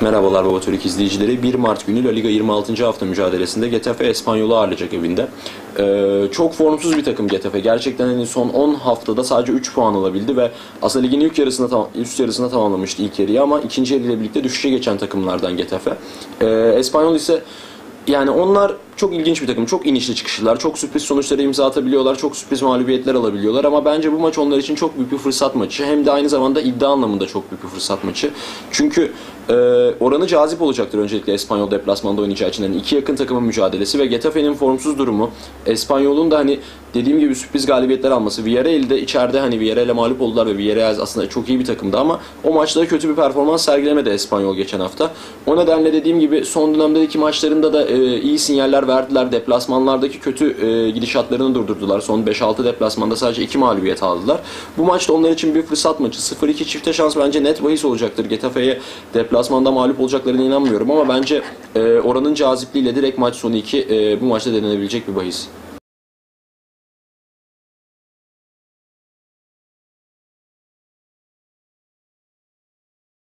Merhabalar Baba izleyicileri. 1 Mart günü La Liga 26. hafta mücadelesinde Getafe Espanyol'u ağırlayacak evinde. Ee, çok formsuz bir takım Getafe. Gerçekten hani son 10 haftada sadece 3 puan alabildi ve aslında ligin ilk yarısında tam, üst yarısında tamamlamıştı ilk yarıyı ama ikinci yarıyla birlikte düşüşe geçen takımlardan Getafe. Ee, Espanyol ise yani onlar çok ilginç bir takım. Çok inişli çıkışlılar. Çok sürpriz sonuçlara imza atabiliyorlar. Çok sürpriz mağlubiyetler alabiliyorlar. Ama bence bu maç onlar için çok büyük bir fırsat maçı. Hem de aynı zamanda iddia anlamında çok büyük bir fırsat maçı. Çünkü e, oranı cazip olacaktır öncelikle Espanyol deplasmanda oynayacağı için. Yani iki yakın takımın mücadelesi ve Getafe'nin formsuz durumu. Espanyol'un da hani dediğim gibi sürpriz galibiyetler alması. Villarreal'de içeride hani Villarreal'e mağlup oldular ve Villarreal aslında çok iyi bir takımdı ama o maçta kötü bir performans sergilemedi Espanyol geçen hafta. O nedenle dediğim gibi son dönemdeki maçlarında da e, iyi sinyaller verdiler. Deplasmanlardaki kötü e, gidişatlarını durdurdular. Son 5-6 deplasmanda sadece 2 mağlubiyet aldılar. Bu maçta onlar için bir fırsat maçı. 0-2 çifte şans bence net bahis olacaktır. Getafe'ye deplasmanda mağlup olacaklarına inanmıyorum ama bence e, oranın cazipliğiyle direkt maç sonu 2 e, bu maçta denenebilecek bir bahis.